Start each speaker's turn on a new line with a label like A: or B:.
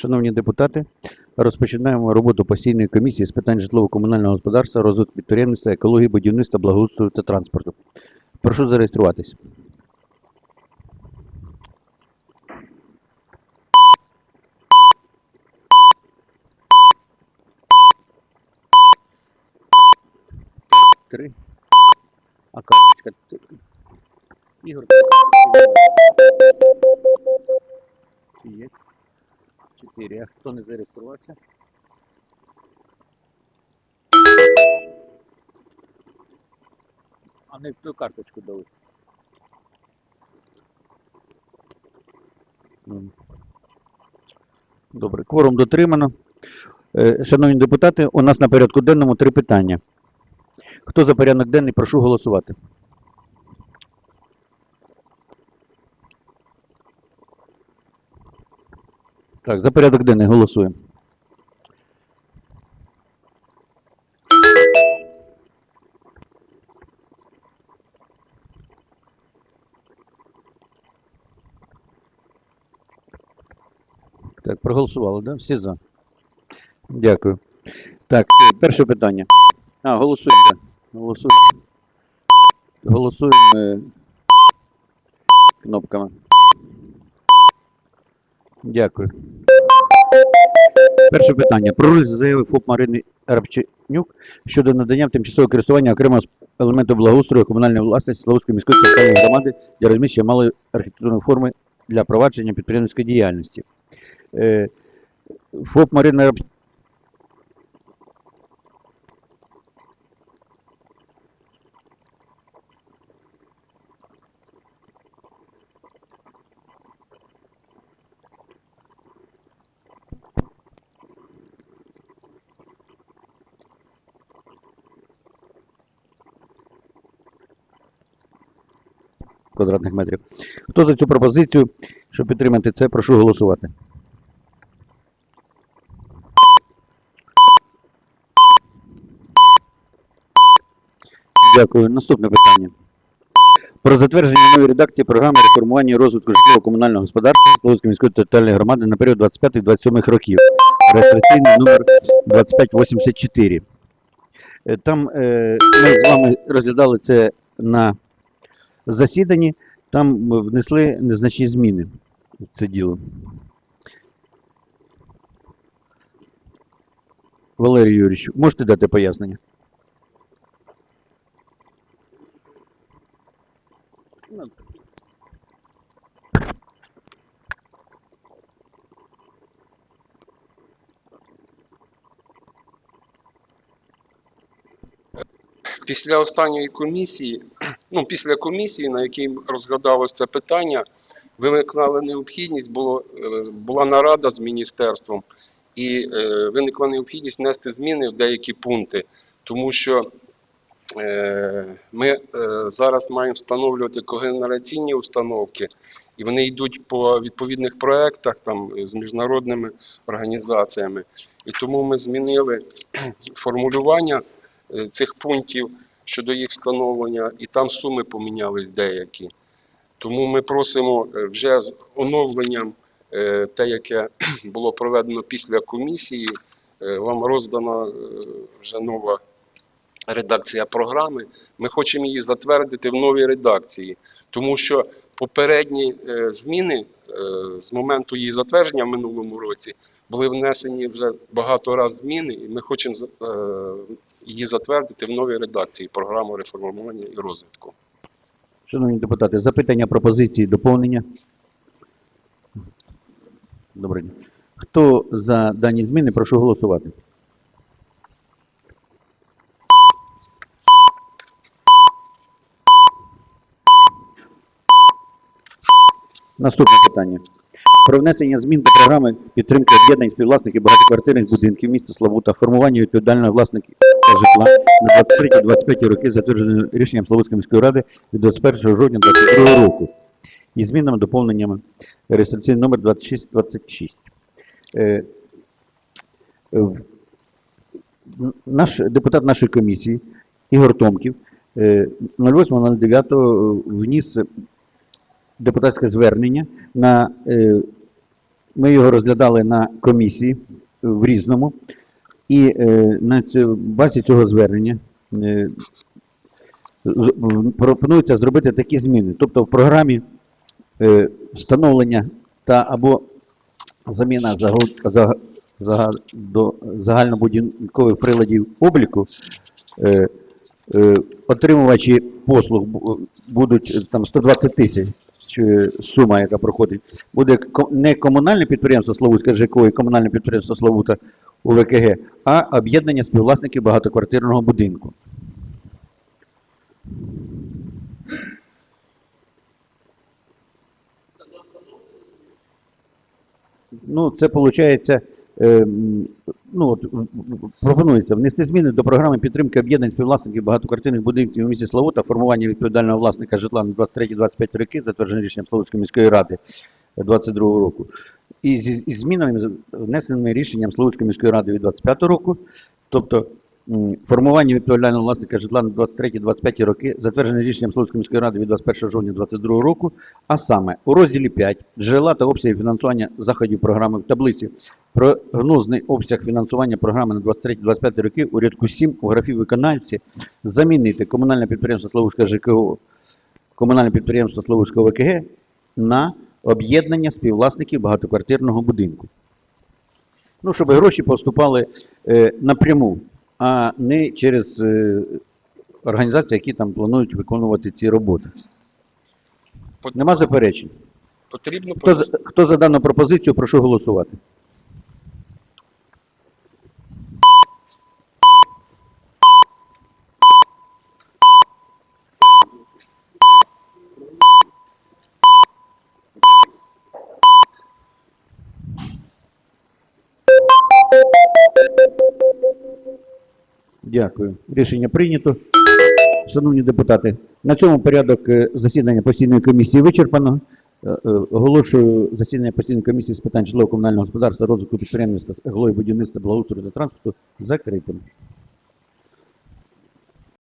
A: Шановні депутати, розпочинаємо роботу постійної комісії з питань житлово-комунального господарства, розвитку підприємництва, екології, будівництва, благоустрою та транспорту. Прошу зареєструватись. Три. А карточка. т- Ігор. Є. Чотири. А хто не зареєструвався? А не в ту карточку дали. Добре, кворум дотримано. Е, Шановні депутати, у нас на порядку денному три питання. Хто за порядок денний, прошу голосувати. Так, за порядок денний голосуємо. Так, проголосували, да? Всі за. Дякую. Так, перше питання. А, голосуємо. Голосуємо. Голосуємо е, кнопками. Дякую. Перше питання. Про роль заяви ФОП Марини Рабченюк щодо надання в тимчасове користування окремого елементу благоустрою комунальної власності Славутської міської територіальної громади для розміщення малої архітектурної форми для провадження підприємницької діяльності. Е, ФОП Марина Раб... квадратних метрів. Хто за цю пропозицію, щоб підтримати це, прошу голосувати. Дякую. Наступне питання. Про затвердження нової редакції програми реформування і розвитку житлово-комунального господарства Слов'янської міської територіальної громади на період 25-27 років. Реєстраційний номер 2584. Е, Там е, ми з вами розглядали це на засіданні. Там внесли незначні зміни в це діло. Валерій Юрійович, можете дати пояснення?
B: Після останньої комісії, ну після комісії, на якій розглядалось це питання, виникла необхідність, було, е, була нарада з міністерством, і е, виникла необхідність внести зміни в деякі пункти, тому що е, ми е, зараз маємо встановлювати когенераційні установки, і вони йдуть по відповідних проєктах там з міжнародними організаціями. І тому ми змінили формулювання е, цих пунктів щодо їх встановлення, і там суми помінялись деякі. Тому ми просимо е, вже з оновленням е, те, яке було проведено після комісії, е, вам роздана вже нова редакція програми. Ми хочемо її затвердити в новій редакції, тому що попередні зміни з моменту її затвердження в минулому році були внесені вже багато разів зміни, і ми хочемо її затвердити в новій редакції програми реформування і розвитку.
A: Шановні депутати, запитання, пропозиції, доповнення? Добрий. Хто за дані зміни, прошу голосувати. Наступне питання. про внесення змін до програми підтримки об'єднань співвласників багатоквартирних будинків міста Славута, формування відповідального власника житла на 23-25 роки, затверджене рішенням Славутської міської ради від 21 жовтня 2022 року і змінами доповненнями реєстраційний номер 2626. Е, е, наш депутат нашої комісії Ігор Томків е, 08.09 вніс депутатське звернення на е, ми його розглядали на комісії в різному, і е, на базі цього звернення е, пропонується зробити такі зміни. Тобто в програмі е, встановлення та або заміна загальнобудинкових приладів обліку отримувачі послуг будуть там 120 тисяч сума, яка проходить, буде не комунальне підприємство Славутська ЖКО і комунальне підприємство Славута УВКГ, а об'єднання співвласників багатоквартирного будинку. Ну, це виходить, ну, от, пропонується внести зміни до програми підтримки об'єднань співвласників багатоквартирних будинків у місті Славута, формування відповідального власника житла на 23-25 роки, затверджене рішенням Славутської міської ради 22 року. І зі змінами, внесеними рішенням Славутської міської ради від 25 року, тобто формування відповідального власника житла на 23-25 роки, затверджене рішенням Славутської міської ради від 21 жовтня 2022 року, а саме у розділі 5 джерела та обсяги фінансування заходів програми в таблиці прогнозний обсяг фінансування програми на 23-25 роки у рядку 7 у графі виконавці замінити комунальне підприємство Славутська ЖКО, комунальне підприємство Славутського ВКГ на об'єднання співвласників багатоквартирного будинку. Ну, щоб гроші поступали е, напряму, а не через е, організації, які там планують виконувати ці роботи.
B: Пот-
A: Нема заперечень.
B: Потрібно
A: Хто,
B: пояс-
A: хто за дану пропозицію, прошу голосувати. Дякую. Рішення прийнято. Шановні депутати, на цьому порядок е, засідання постійної комісії вичерпано. Е, е, Оголошую засідання постійної комісії з питань житлово-комунального господарства, розвитку підприємництва, голови будівництва, благоустрою та транспорту закритим.